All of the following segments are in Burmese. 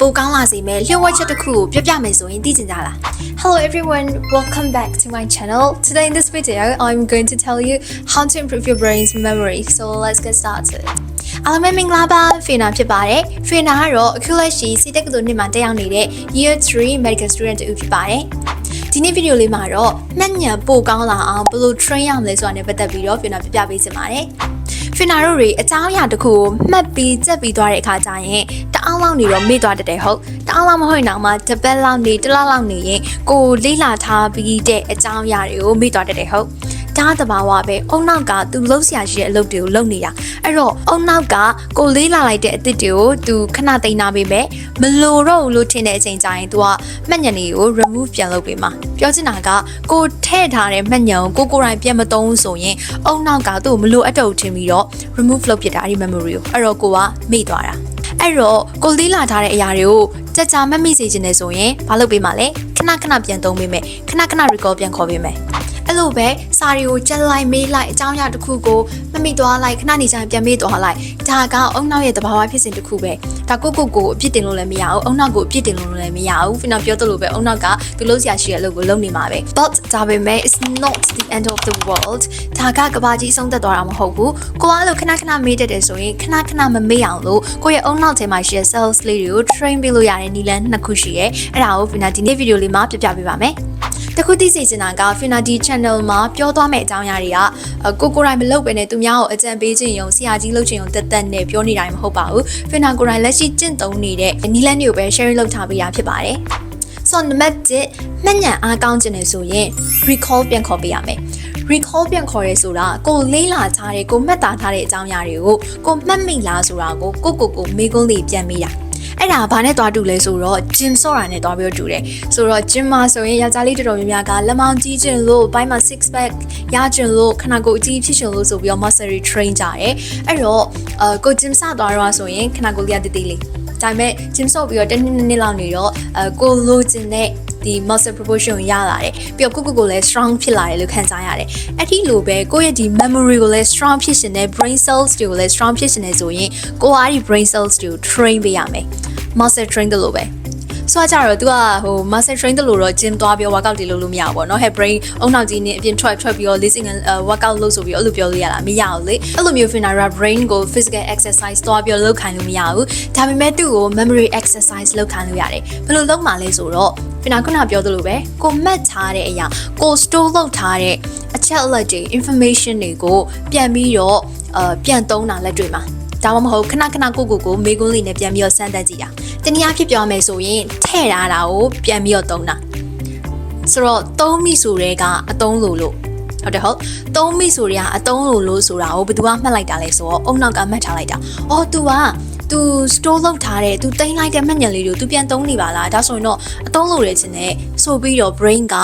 ပိုကောင်းလာစေမယ့်လျှို့ဝှက်ချက်တစ်ခုကိုပြပြမယ်ဆိုရင်သိချင်ကြလား Hello everyone, welcome back to my channel. Today in this video, I'm going to tell you how to improve your brain's memory. So let's get started. အားလုံးပဲမင်္ဂလာပါဖေနာဖြစ်ပါတယ်ဖေနာကတော့အခုလက်ရှိစီတက္ကသိုလ်နှစ်မှာတက်ရောက်နေတဲ့ Year 3 Medical Student တူဖြစ်ပါတယ်ဒီနေ့ဗီဒီယိုလေးမှာတော့မှတ်ဉာဏ်ပိုကောင်းလာအောင်ဘယ်လို train ရမလဲဆိုတာနဲ့ပတ်သက်ပြီးတော့ဖေနာပြပြပေးချင်ပါတယ် ဖင်နာတို့တွေအကြောင်းအရာတစ်ခုကိုမှတ်ပြီးကြက်ပြီးသွားတဲ့အခါကျရင်တအားလောက်နေတော့မေ့သွားတတ်တယ်ဟုတ်တအားလောက်မဟုတ်ရင်တော့မှတစ်ပတ်လောက်နေတစ်လလောက်နေရင်ကိုယ်လေးလာထားပြီးတဲ့အကြောင်းအရာတွေကိုမေ့သွားတတ်တယ်ဟုတ် ဒါသဘာဝပဲအုံနောက်ကသူလှုပ်ရှားရှိတဲ့အလုပ်တွေကိုလုပ်နေတာအဲ့တော့အုံနောက်ကကိုလေးလာလိုက်တဲ့အစ်စ်တွေကိုသူခဏသိမ်းနာပေးမယ်မလိုတော့ဘူးလို့ထင်တဲ့အချိန်ကျရင် तू ကမှတ်ညံတွေကို remove ပြန်လုပ်ပေးမှာပြောချင်တာကကိုထည့်ထားတဲ့မှတ်ညံကိုကိုကိုယ်တိုင်ပြန်မသုံးဘူးဆိုရင်အုံနောက်ကသူ့ကိုမလိုအပ်တော့ဘူးထင်ပြီးတော့ remove လုပ်ပြတာအဲ့ဒီ memory ကိုအဲ့တော့ကိုကမေ့သွားတာအဲ့တော့ကိုလေးလာထားတဲ့အရာတွေကိုကြကြမမိစေချင်တယ်ဆိုရင်မလုပ်ပေးပါနဲ့ခဏခဏပြန်သုံးပေးမယ်ခဏခဏ record ပြန်ခေါ်ပေးမယ် အဲ့လိုပဲစာတွေကိုကြက်လိုက်မေးလိုက်အကြောင်းအရာတစ်ခုကိုမမိသွားလိုက်ခဏနေချင်ပြန်မေးသွားလိုက်ဒါကအုံနောက်ရဲ့တဘာဝဖြစ်စဉ်တစ်ခုပဲဒါကိုကိုကိုအပြစ်တင်လို့လည်းမရဘူးအုံနောက်ကိုအပြစ်တင်လို့လည်းမရဘူးဖင်တော့ပြောသလိုပဲအုံနောက်ကသူလို့ဆရာရှိတဲ့အလုပ်ကိုလုပ်နေမှာပဲ but ဒါပေမဲ့ it's not the end of the world ဒါကကဘာကြီးဆုံးသက်သွားတာမဟုတ်ဘူးကိုကအဲ့လိုခဏခဏမေးတတ်တယ်ဆိုရင်ခဏခဏမမေးအောင်လို့ကိုရဲ့အုံနောက်ထဲမှာရှိတဲ့ cells လေးတွေကို train ပေးလို့ရတဲ့နည်းလမ်းနှစ်ခုရှိရဲအဲ့ဒါကိုဖင်နာဒီနေ့ဗီဒီယိုလေးမှာပြပြပေးပါမယ် တခုသိစေချင်တာက Finity Channel မှာပြောသွားမယ့်အကြောင်းအရာတွေကကိုကိုရိုင်းမလုပ်ပဲနဲ့သူများကိုအကြံပေးခြင်းယုံဆရာကြီးလုပ်ခြင်းယုံတက်တက်နဲ့ပြောနေတိုင်းမဟုတ်ပါဘူး Fina ကိုရိုင်းလက်ရှိကျင့်သုံးနေတဲ့နီလန်းတွေကိုပဲ sharing လုပ်ထားပေးရဖြစ်ပါတယ်ဆိုတော့နံပါတ်1မှတ်ဉာဏ်အားကောင်းခြင်းနဲ့ဆိုရင် recall ပြန်ခေါ်ပေးရမယ် recall ပြန်ခေါ်ရဲဆိုတာကိုလေးလာထားတဲ့ကိုမှတ်သားထားတဲ့အကြောင်းအရာတွေကိုကိုမှတ်မိလားဆိုတာကိုကိုကိုကိုမေးခွန်းလေးပြန်မိတာ အဲ့ဒါဘာနဲ့တွားတူလဲဆိုတော့ gym ဆော့တာနဲ့တွားပြီးတော့တူတယ်ဆိုတော့ gym မှာဆိုရင်ယောက်ျားလေးတော်တော်များများကလက်မောင်းကြီးခြင်းလို့ဘိုင်းမှာ six pack ရခြင်းလို့ခနာကိုအကြီးဖြစ်ခြင်းလို့ဆိုပြီးတော့ muscle train ကြတယ်အဲ့တော့အကို gym စသွားတော့ဆိုရင်ခနာကိုလေးကတည်တည်လေးဒါပေမဲ့ gym ဆော့ပြီးတော့တစ်နှစ်နှစ်လောက်နေတော့အကိုလိုချင်တဲ့ဒီ muscle proportion ကိုရလာတယ်ပြီးတော့ကိုကိုကိုလည်း strong ဖြစ်လာတယ်လို့ခံစားရတယ်အဲ့ဒီလိုပဲကိုယ့်ရဲ့ဒီ memory ကိုလည်း strong ဖြစ်ရှင်တဲ့ brain cells တွေကိုလည်း strong ဖြစ်ရှင်နေဆိုရင်ကိုကအဲ့ဒီ brain cells တွေကို train ပေးရမယ် muscle train တယ်လို့ပဲဆိုတော့ကြတော့ तू ကဟို muscle train တယ်လို့တော့ gym သွားပြီး workout တွေလုပ်လို့မရဘူးပေါ့နော် head brain အုံနောက်ကြီးနဲ့အပြင်ထွက်ထွက်ပြီးတော့ listening workout လုပ်ဆိုပြီးတော့အဲ့လိုပြောလို့ရတာမရဘူးလေအဲ့လိုမျိုး finara brain ကို physical exercise သွားပြီးတော့လုပ်ခိုင်းလို့မရဘူးဒါပေမဲ့သူ့ကို memory exercise လုပ်ခိုင်းလို့ရတယ်ဘယ်လိုလုပ်မှာလဲဆိုတော့ finara ခုနပြောသလိုပဲကိုမှတ်ထားတဲ့အရာကို store လုပ်ထားတဲ့အချက်အလက်တွေ information တွေကိုပြန်ပြီးတော့အပြန်သုံးတာလက်တွေ့မှာ ဒါမှမဟုတ်ခဏခဏကိုကိုကိုမေကွန်းလေးနဲ့ပြန်ပြီးတော့စမ်းသပ်ကြည့်တာတနည်းအားဖြင့်ပြောမယ်ဆိုရင်ထဲ့ထားတာကိုပြန်ပြီးတော့သုံးတာဆိုတော့သုံးမိဆိုတဲ့ကအတုံးလို့လို့ဟုတ်တယ်ဟုတ်သုံးမိဆိုတဲ့အတုံးလို့လို့ဆိုတာကိုဘယ်သူကမှတ်လိုက်တာလဲဆိုတော့အုံနောက်ကမှတ်ထားလိုက်တာအော် तू က तू store လုပ်ထားတဲ့ तू တင်လိုက်တဲ့မှတ်ဉာဏ်လေးတွေကို तू ပြန်သုံးနေပါလားဒါဆိုရင်တော့အတုံးလို့ရခြင်းနဲ့ဆိုပြီးတော့ brain က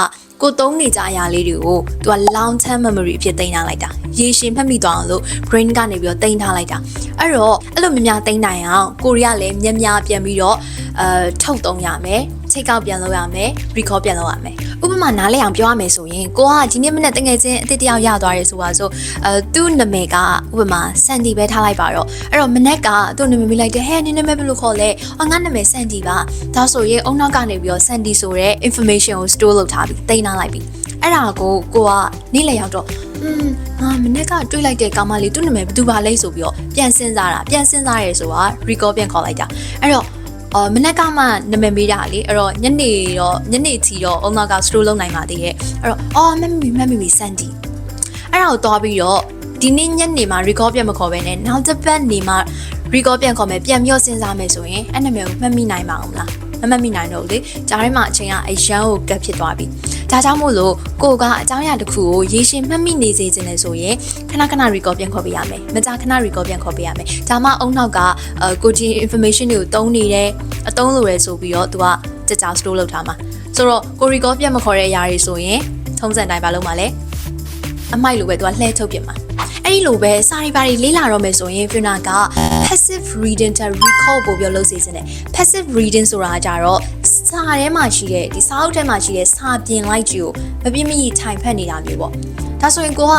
ကိုသုံးနေကြအရာလေးတွေကို तू က long term memory အဖြစ်တင်ထားလိုက်တာရေရှည်မှတ်မိသွားအောင်လို့ brain ကနေပြီးတော့တင်ထားလိုက်တာအဲ့တော့အဲ့လိုများများတင်နိုင်အောင်ကိုရီးယားလည်းများများပြန်ပြီးတော့အဲထုတ်သုံးရမယ် ချိတ်ကောက်ပြန်လုပ်ရမယ် recall ပြန်လုပ်ရမယ်ဥပမာနားလည်အောင်ပြောရမယ်ဆိုရင်ကိုကဒီနေ့မနေ့တငယ်ချင်းအစ်တယောက်ရသွားတယ်ဆိုတာဆိုအဲသူ့နာမည်ကဥပမာစန်ဒီပဲထားလိုက်ပါတော့အဲ့တော့မနေ့ကသူ့နာမည်မိလိုက်တယ်ဟဲ့နင်းနာမည်ဘယ်လိုခေါ်လဲအော်ငါနာမည်စန်ဒီပါဒါဆိုရင်အုံနောက်ကနေပြီးတော့စန်ဒီဆိုတဲ့ information ကို store လုပ်ထားပြီးတင်ထားလိုက်ပြီးအဲ့ဒါကိုကိုကနေ့လည်ရောက်တော့อืมငါမနေ့ကတွေးလိုက်တဲ့ကောင်မလေးသူ့နာမည်ဘယ်သူပါလဲဆိုပြီးတော့ပြန်စဉ်းစားတာပြန်စဉ်းစားရဲဆိုတာ recall ပြန်ခေါ်လိုက်တာအဲ့တော့ အော်မနက်ကမှနာမည်မေးတာလေအဲ့တော့ညနေတော့ညနေချီတော့အုံနောက်က store လုပ်နိုင်ပါသေးရဲ့အဲ့တော့အော်မမီမမီစန်ဒီအဲ့ဒါကိုသွားပြီးတော့ဒီနေ့ညနေမှာ record ပြန်မခေါ်ဘဲနဲ့နောက်တစ်ပတ်နေမှာ record ပြန်ခေါ်မယ်ပြန်ပြောစဉ်းစားမယ်ဆိုရင်အဲ့နာမည်ကိုမှတ်မိနိုင်ပါအောင်မလားမမှတ်မိနိုင်တော့ဘူးလေကြားထဲမှာအချိန်ကအရန်ကိုကပ်ဖြစ်သွားပြီ ဒါကြောင့်မို့လို့ကိုကအကြောင်းအရာတစ်ခုကိုရေရှည်မှတ်မိနေစေခြင်းလဲဆိုရင်ခဏခဏ record ပြန်ခေါ်ပေးရမယ်မကြာခဏ record ပြန်ခေါ်ပေးရမယ်ဒါမှအုံနောက်ကအဲကိုကြီး information တွေကိုတုံးနေတယ်အတုံးလိုရဲဆိုပြီးတော့သူကကြကြ store လုပ်ထားမှာဆိုတော့ကို record ပြန်မခေါ်တဲ့အရာတွေဆိုရင်ထုံးစံတိုင်းပါလုံးပါလဲအမိုက်လိုပဲသူကလှဲထုတ်ပြမှာအဲ့ဒီလိုပဲစာရီပါရီလေးလာတော့မယ်ဆိုရင် Fiona က passive reading တဲ့ recall ပို့ပြီးလုပ်စေချင်တယ် passive reading ဆိုတာကကြတော့စာ ထဲမှာရှိတဲ့ဒီစာအုပ်ထဲမှာရှိတဲ့စာပြင်လိုက်ကြီးကိုမပြင်းမရထိုင်ဖက်နေတာမျိုးပေါ့ဒါဆိုရင်ကိုက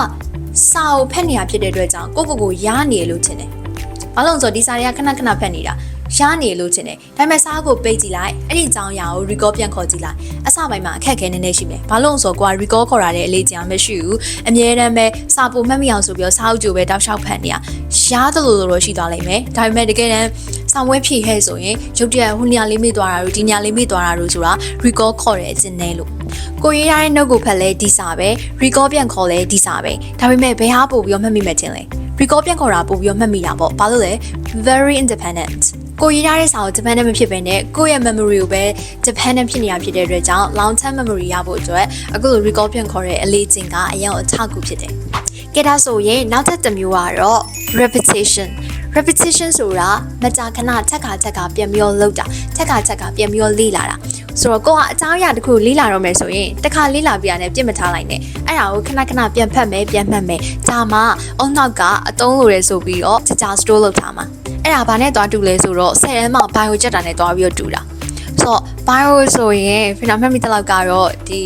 စာကိုဖက်နေတာဖြစ်တဲ့အတွက်ကြောင့်ကိုကိုကိုရားနေလို့ထင်တယ်ဘာလို့လဲဆိုတော့ဒီစာတွေကခဏခဏဖက်နေတာရှားနေလို့ချင်တယ်ဒါပေမဲ့စားကိုပိတ်ကြည့်လိုက်အဲ့ဒီအကြောင်းအရာကို recall ပြန်ခေါ်ကြည့်လိုက်အစပိုင်းမှာအခက်အခဲနည်းနည်းရှိမယ်ဘာလို့လဲဆိုတော့ကိုက recall ခေါ်ရတဲ့အလေးချိန်မရှိဘူးအမြဲတမ်းပဲစာပုံမှတ်မိအောင်ဆိုပြီးတော့စာအုပ်ကြိုပဲတောက်လျှောက်ဖတ်နေရရှားတယ်လို့လို့ရှိသွားလိမ့်မယ်ဒါပေမဲ့တကယ်တမ်း စာမွေးဖြည့်ခဲ့ဆိုရင်ရုပ်တရက်ဟိုနေရာလေးမိသွားတာတို့ဒီနေရာလေးမိသွားတာတို့ဆိုတာ recall ခေါ်တဲ့အချင်းနဲ့လို့ကိုရေးရတဲ့ note ကိုဖတ်လဲဒီစာပဲ recall ပြန်ခေါ်လဲဒီစာပဲဒါပေမဲ့ဘယ်ဟာပို့ပြီးတော့မှတ်မိမှချင်းလဲ recall ပြန်ခေါ်တာပို့ပြီးတော့မှတ်မိတာပေါ့ဘာလို့လဲ very independent ကိုရေးထားတဲ့စာကို dependent မဖြစ်ဘဲနဲ့ကိုယ့်ရဲ့ memory ကိုပဲ dependent ဖြစ်နေတာဖြစ်တဲ့အတွက်ကြောင့် long term memory ရဖို့အတွက်အခုလို recall ပြန်ခေါ်တဲ့အလေးချိန်ကအရင်အထောက်အကူဖြစ်တယ်။ကဲဒါဆိုရင်နောက်ထပ်တစ်မျိုးကတော့ repetition repetition ဆိုတာမကြာခဏချက်ခါချက်ခါပြန်ပြီးတော့လုပ်တာချက်ခါချက်ခါပြန်ပြီးတော့လေ့လာတာဆိုတော့ကိုကအကြောင်းအရာတစ်ခုလေ့လာတော့မယ်ဆိုရင်တစ်ခါလေ့လာပြရတယ်ပြစ်မထားလိုက်နဲ့အဲ့ဒါကိုခဏခဏပြန်ဖတ်မယ်ပြန်မှတ်မယ်ဒါမှအုံနောက်ကအတုံးလိုရဲဆိုပြီးတော့ချက်ချာ store လုပ်ထားမှာအဲ့ဒါဘာနဲ့တွားတူလဲဆိုတော့10ရမ်းမှာ bio ချက်တာနဲ့တွားပြီးတော့တူတာဆိုတော့ bio ဆိုရင် final မှတ်မိတဲ့လောက်ကတော့ဒီ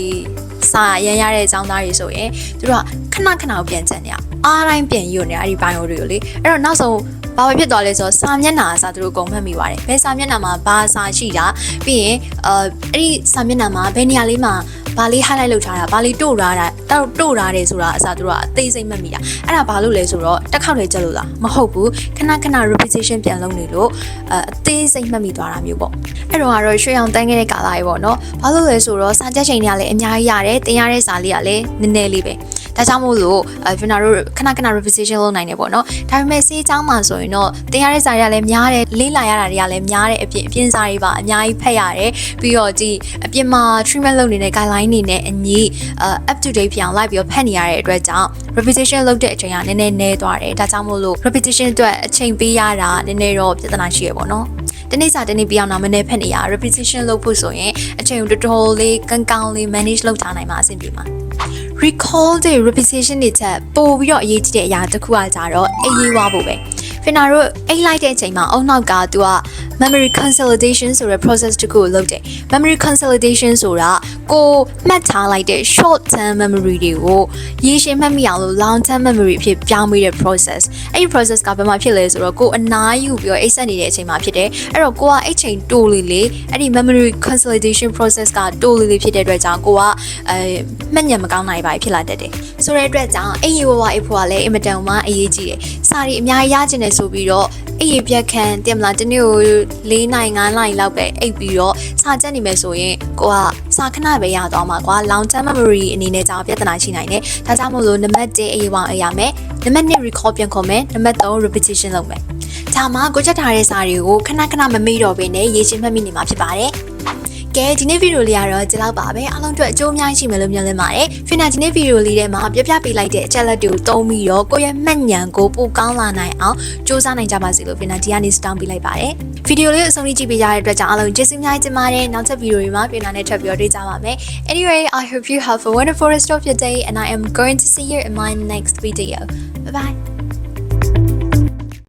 စာရမ်းရတဲ့အကြောင်းသားတွေဆိုရင်သူတို့ကခဏခဏကိုပြန်ကြံနေရအားတိုင်းပြန်ယူနေအဲ့ဒီ bio တွေကိုလေအဲ့တော့နောက်ဆုံး ဘာပဲဖြစ်သွားလဲဆိုတော့စာမျက်နှာအစားသူတို့အကုန်မှတ်မိပါတယ်ဘယ်စာမျက်နှာမှာဘာစာရှိတာပြီးရင်အဲအဲ့ဒီစာမျက်နှာမှာဘယ်နေရာလေးမှာဘာလေး highlight လုပ်ထားတာဘာလေးတို့ထားတာတောက်တို့ထားတယ်ဆိုတာအစားသူတို့ကအသေးစိတ်မှတ်မိတာအဲ့ဒါဘာလို့လဲဆိုတော့တစ်ခေါက်လေကြက်လို့လားမဟုတ်ဘူးခဏခဏ repetition ပြန်လုပ်နေလို့အဲအသေးစိတ်မှတ်မိသွားတာမျိုးပေါ့အဲ့တော့ကတော့ရွှေအောင်တန်းခဲ့တဲ့ကာလကြီးပေါ့နော်ဘာလို့လဲဆိုတော့စာချက်ချိန်တွေကလည်းအများကြီးရတယ်တင်ရတဲ့စာလေးကလည်းနည်းနည်းလေးပဲ ဒါကြောင့်မို့လို့အဲကျွန်တော်တို့ခဏခဏ repetition လုပ်နိုင်တယ်ပေါ့နော်ဒါပေမဲ့စေးချောင်းမှာဆိုရင်တော့တင်ရတဲ့စာတွေကလည်းများတယ်လေးလာရတာတွေကလည်းများတယ်အပြင်အပြင်စာတွေပါအများကြီးဖတ်ရတယ်ပြီးတော့ဒီအပြင်မှာ treatment လုပ်နေတဲ့ guideline တွေနဲ့အညီအဲ up to date ဖြစ်အောင်လိုက်ပြီးတော့ဖတ်နေရတဲ့အတွက်ကြောင့် repetition လုပ်တဲ့အချိန်ကနည်းနည်းနည်းသွားတယ်ဒါကြောင့်မို့လို့ repetition အတွက်အချိန်ပေးရတာနည်းနည်းတော့ပြဿနာရှိရပေါ့နော်တနေ့စာတနေ့ပြောင်းတာမနေ့ဖက်နေရ repetition လုပ်ဖို့ဆိုရင်အချိန်ကိုတော်တော်လေးကန်းကောင်းလေး manage လုပ်ထားနိုင်မှာအဆင်ပြေမှာ recall တဲ့ repetition တွေချက်ပို့ပြီးတော့အရေးကြီးတဲ့အရာတစ်ခုကကြတော့အေးရေးဝါဖို့ပဲဖင်နာတို့အိတ်လိုက်တဲ့အချိန်မှာအုံနောက်ကသူက memory consolidation ဆိုတဲ့ process တစ်ခုကိုလုပ်တယ် memory consolidation ဆိုတာကိုမှတ်ထားလိုက်တဲ့ short term memory တွေကိုရေရှည်မှတ်မိအောင်လို့ long term memory အဖြစ်ပြောင်းပေးတဲ့ process အဲ့ဒီ process ကဘယ်မှာဖြစ်လဲဆိုတော့ကိုအနားယူပြီးတော့အိတ်ဆက်နေတဲ့အချိန်မှာဖြစ်တယ်အဲ့တော့ကိုကအဲ့ချိန်တိုးလေးလေးအဲ့ဒီ memory consolidation process ကတိုးလေးလေးဖြစ်တဲ့အတွက်ကြောင့်ကိုကအဲမှတ်ဉာဏ်မကောင်းနိုင်ပါဖြစ်လာတတ်တယ်ဆိုတဲ့အတွက်ကြောင့်အဲ့ဒီဝဝအိတ်ဖို့ကလည်းအင်မတန်မှအရေးကြီးတယ်စာရီအများကြီးရကျင်တယ်ဆိုပြီးတော့ အဲ့ဒီပြက်ခံတင်မလားတနေ့ကို၄နိုင်၅နိုင်လောက်ပဲအိတ်ပြီးတော့စာချက်နေမယ်ဆိုရင်ကိုကစာခဏပဲရသွားမှာကွာ long term memory အနေနဲ့ကြာပြဿနာရှိနိုင်တယ်ဒါကြောင့်မို့လို့နံပါတ်1အရေးဝအောင်အရာမယ်နံပါတ်2 recall ပြန်ခေါ်မယ်နံပါတ်3 repetition လုပ်မယ်ဒါမှကိုချက်ထားတဲ့စာတွေကိုခဏခဏမမေ့တော့ဘဲနဲ့ရေးချင်းမှတ်မိနေမှာဖြစ်ပါတယ် ကဲဒီနေ့ဗီဒီယိုလေးကတော့ဒီလောက်ပါပဲအားလုံးအတွက်အကျိုးအများကြီးရှိမယ်လို့မျှော်လင့်ပါတယ်ဖင်နာဒီနေ့ဗီဒီယိုလေးထဲမှာပြပြပေးလိုက်တဲ့အချက်လက်တွေကိုသုံးပြီးတော့ကိုယ့်ရဲ့မှတ်ဉာဏ်ကိုပိုကောင်းလာနိုင်အောင်စူးစမ်းနိုင်ကြပါစေလို့ဖင်နာဒီကနေစတောင်းပေးလိုက်ပါတယ်ဗီဒီယိုလေးကိုအဆုံးထိကြည့်ပေးကြတဲ့အတွက်ကြောင့်အားလုံးကျေးဇူးအများကြီးတင်ပါတယ်နောက်ထပ်ဗီဒီယိုတွေမှာဖင်နာနဲ့ထပ်ပြီးတော့တွေ့ကြပါမယ် Anyway I hope you have a wonderful rest of your day and I am going to see you in my next video bye bye